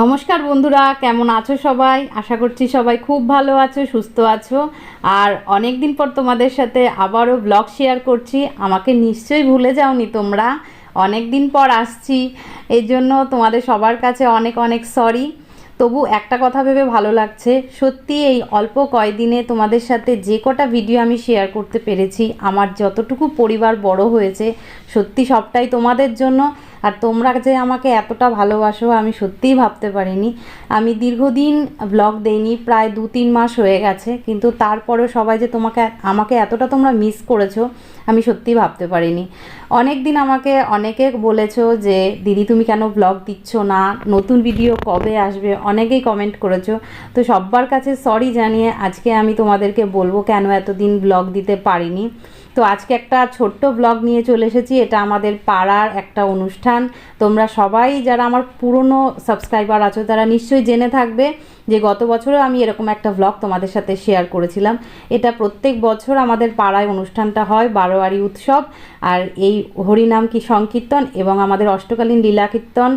নমস্কার বন্ধুরা, কেমন আছো সবাই? আশা করছি সবাই খুব ভালো আছো, সুস্থ আছো। আর অনেক দিন পর তোমাদের সাথে আবারও ব্লগ শেয়ার করছি। আমাকে নিশ্চয়ই ভুলে যাওনি তোমরা। অনেক দিন পর আসছি। এই জন্য তোমাদের সবার কাছে অনেক অনেক সরি তবু একটা কথা ভেবে ভালো লাগছে, সত্যি এই অল্প কয়দিনে তোমাদের সাথে যে কটা ভিডিও আমি শেয়ার করতে পেরেছি, আমার যতটুকু পরিবার বড় হয়েছে, সত্যি সবটাই তোমাদের জন্য। আর তোমরা যে আমাকে এতটা ভালোবাসো, আমি সত্যিই ভাবতে পারিনি। আমি দীর্ঘদিন ব্লগ দেইনি, প্রায় দু তিন মাস হয়ে গেছে, কিন্তু তারপরেও সবাই যে তোমাকে, আমাকে এতটা তোমরা মিস করেছ, আমি সত্যিই ভাবতে পারিনি। অনেক দিন আমাকে অনেকে বলেছ যে, দিদি, তুমি কেন ব্লগ দিচ্ছ না? নতুন ভিডিও কবে আসবে? অনেকেই কমেন্ট করেছ। তো সব্বার কাছে সরি জানিয়ে আজকে আমি তোমাদেরকে বলব কেন এতদিন ব্লগ দিতে পারিনি। তো আজকে একটা ছোট্ট ব্লগ নিয়ে চলে এসেছি। এটা আমাদের পাড়ার একটা অনুষ্ঠান। তোমরা সবাই যারা আমার পুরনো সাবস্ক্রাইবার আছো, তারা নিশ্চয়ই জেনে থাকবে যে গত বছরও আমি এরকম একটা ব্লগ তোমাদের সাথে শেয়ার করেছিলাম। এটা প্রত্যেক বছর আমাদের পাড়ায় অনুষ্ঠানটা হয়, বারোয়ারি উৎসব। আর এই হরিনাম কি সংকীর্তন এবং আমাদের অষ্টকালীন লীলা কীর্তন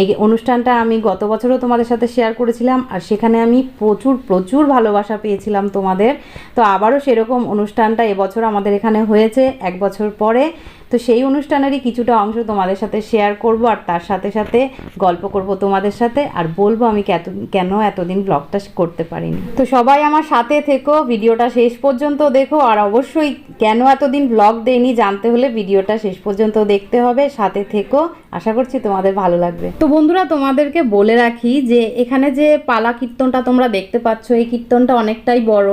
এই অনুষ্ঠানটা আমি গত বছরও তোমাদের সাথে শেয়ার করেছিলাম, আর সেখানে আমি প্রচুর প্রচুর ভালোবাসা পেয়েছিলাম তোমাদের। তো আবারও সেরকম অনুষ্ঠানটা এবছর আমাদের এখানে হয়েছে, এক বছর পরে। তো সেই অনুষ্ঠানেরই কিছুটা অংশ তোমাদের সাথে শেয়ার করব আর তার সাথে সাথে গল্প করব তোমাদের সাথে আর বলব আমি কেন এতদিন ব্লগটা করতে পারিনি। তো সবাই আমার সাথে থেকো, ভিডিওটা শেষ পর্যন্ত দেখো আর অবশ্যই কেন এতদিন ব্লগ দেয়নি জানতে হলে ভিডিওটা শেষ পর্যন্ত দেখতে হবে, সাথে থেকো। আশা করছি তোমাদের ভালো লাগবে। তো বন্ধুরা, তোমাদেরকে বলে রাখি যে এখানে যে পালা কীর্তনটা তোমরা দেখতে পাচ্ছ, এই কীর্তনটা অনেকটাই বড়।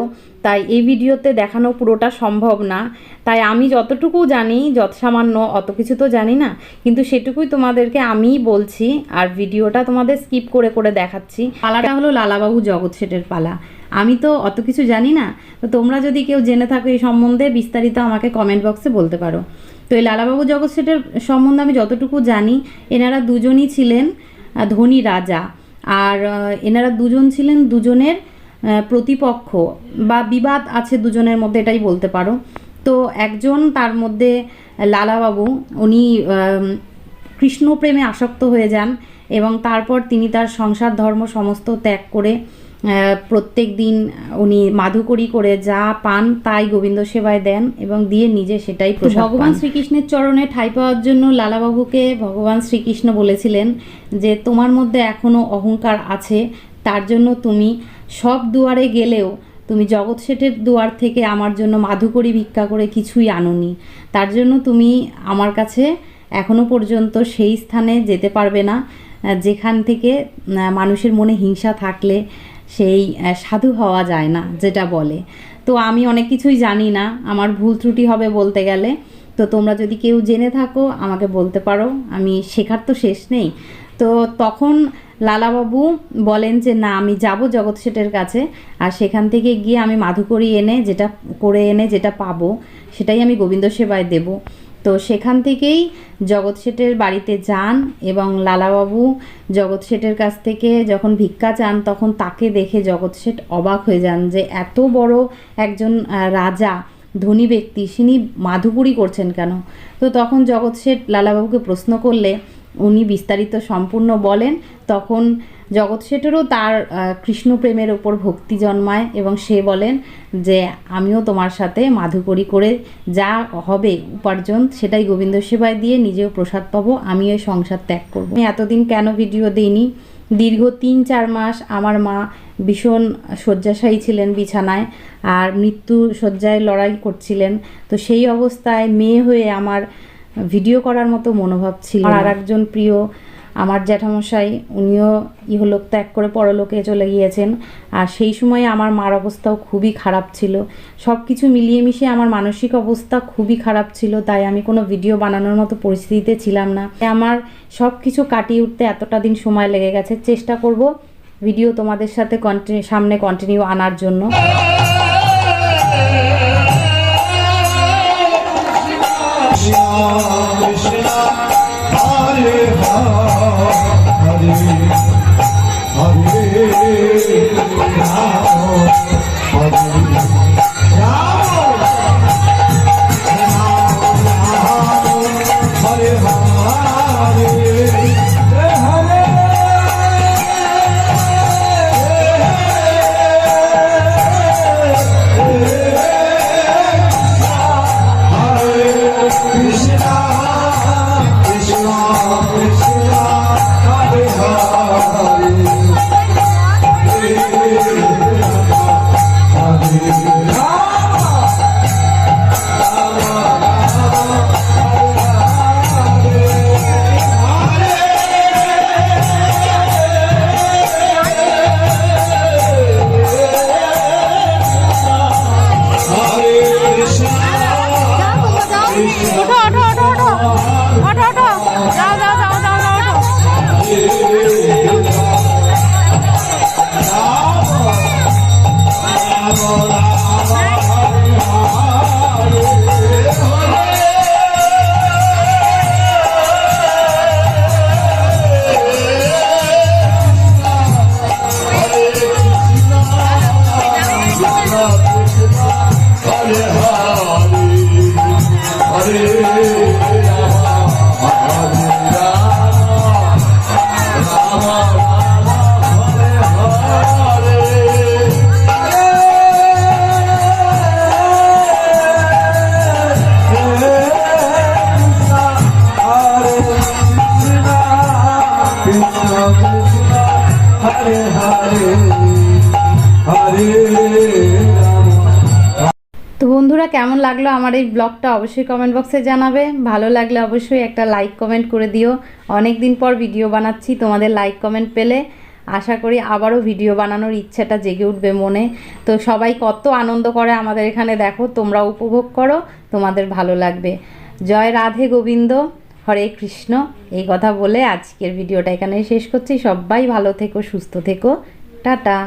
তাই এই ভিডিওতে দেখানো পুরোটা সম্ভব না। তাই আমি যতটুকু জানি যত সামান্য অত কিছু তো জানি না, কিন্তু সেটুকুই তোমাদেরকে আমিই বলছি আর ভিডিওটা তোমাদের স্কিপ করে করে দেখাচ্ছি। পালাটা হলো লালাবাবু জগৎ শেঠের পালা। আমি তো অত কিছু জানি না, তো তোমরা যদি কেউ জেনে থাকো এই সম্বন্ধে, বিস্তারিত আমাকে কমেন্ট বক্সে বলতে পারো। তো এই লালাবাবু জগৎ শেঠের সম্বন্ধে আমি যতটুকু জানি, এনারা দুজনই ছিলেন ধনী রাজা। আর এনারা দুজন ছিলেন দুজনের প্রতিপক্ষ বা বিবাদ আছে দুজনের মধ্যে এটাই বলতে পারো। তো একজন তার মধ্যে লালাবাবু উনি কৃষ্ণ প্রেমে আসক্ত হয়ে যান এবং তারপর তিনি তার সংসার ধর্ম সমস্ত ত্যাগ করে প্রত্যেক দিন উনি মাধুকরী করে যা পান তাই গোবিন্দ সেবায় দেন এবং দিয়ে নিজে সেটাই ভগবান শ্রীকৃষ্ণের চরণে ঠাঁই পাওয়ার জন্য লালাবাবুকে ভগবান শ্রীকৃষ্ণ বলেছিলেন যে তোমার মধ্যে এখনও অহংকার আছে তার জন্য তুমি সব দুয়ারে গেলেও তুমি জগৎ শেঠের দুয়ার থেকে আমার জন্য মাধুকরী ভিক্ষা করে কিছুই আনোনি। তার জন্য তুমি আমার কাছে এখনও পর্যন্ত সেই স্থানে যেতে পারবে না, যেখান থেকে মানুষের মনে হিংসা থাকলে সেই সাধু হওয়া যায় না, যেটা বলে। তো আমি অনেক কিছুই জানি না, আমার ভুল ত্রুটি হবে বলতে গেলে। তো তোমরা যদি কেউ জেনে থাকো, আমাকে বলতে পারো। আমি শেখার তো শেষ নেই। তো তখন লালাবাবু বলেন যে, না, আমি যাব জগৎ শেঠের কাছে আর সেখান থেকে গিয়ে আমি মাধুকরী এনে যেটা করে এনে যেটা পাবো, সেটাই আমি গোবিন্দ সেবায় দেব। তো সেখান থেকেই জগৎ শেঠের বাড়িতে যান এবং লালাবাবু জগৎ শেঠের কাছ থেকে যখন ভিক্ষা চান, তখন তাকে দেখে জগৎ শেঠ অবাক হয়ে যান যে, এত বড় একজন রাজা, ধনী ব্যক্তি তিনি মাধুপুরি করছেন কেন? তো তখন জগৎ শেঠ লালাবাবুকে প্রশ্ন করলে উনি বিস্তারিত সম্পূর্ণ বলেন তখন জগৎ শেঠেরও তার আহ, কৃষ্ণ প্রেমের ওপর ভক্তি জন্মায় এবং সে বলেন যে আমিও তোমার সাথে মাধুকরী করে যা হবে উপার্জন সেটাই গোবিন্দ সেবায় দিয়ে নিজেও প্রসাদ পাবো আমিও সংসার ত্যাগ করব। আমি এতদিন কেন ভিডিও দিইনি? দীর্ঘ তিন চার মাস আমার মা ভীষণ শয্যাশায়ী ছিলেন বিছানায় আর মৃত্যু শয্যায় লড়াই করছিলেন। তো সেই অবস্থায় মেয়ে হয়ে আমার ভিডিও করার মতো মনোভাব ছিল আর একজন প্রিয় আমার জ্যাঠামশাই উনিও ইহলোক ত্যাগ করে পরলোকে চলে গিয়েছেন। আর সেই সময়ে আমার মার অবস্থাও খুবই খারাপ ছিল। সব কিছু মিলিয়ে মিশিয়ে আমার মানসিক অবস্থা খুবই খারাপ ছিল তাই আমি কোনো ভিডিও বানানোর মতো পরিস্থিতিতে ছিলাম না। আমার সব কিছু কাটিয়ে উঠতে এতটা দিন সময় লেগে গেছে। চেষ্টা করব ভিডিও তোমাদের সাথে কন্টিনিউ সামনে কন্টিনিউ আনার জন্য। Rama, বন্ধুরা, কেমন লাগল আমার এই ব্লগটা অবশ্যই কমেন্ট বক্সে জানাবে। ভালো লাগলে অবশ্যই একটা লাইক কমেন্ট করে দিও। অনেক দিন পর ভিডিও বানাচ্ছি, তোমাদের লাইক কমেন্ট পেলে। আশা করি আবারও ভিডিও বানানোর ইচ্ছাটা জেগে উঠবে মনে। তো সবাই কত আনন্দ করে আমাদের এখানে, দেখো, তোমরা উপভোগ করো, তোমাদের ভালো লাগবে। জয় রাধে গোবিন্দ, হরে কৃষ্ণ। এই কথা বলে আজকের ভিডিওটা এখানে শেষ করছি। সবাই ভালো থেকো, সুস্থ থেকো। টাটা।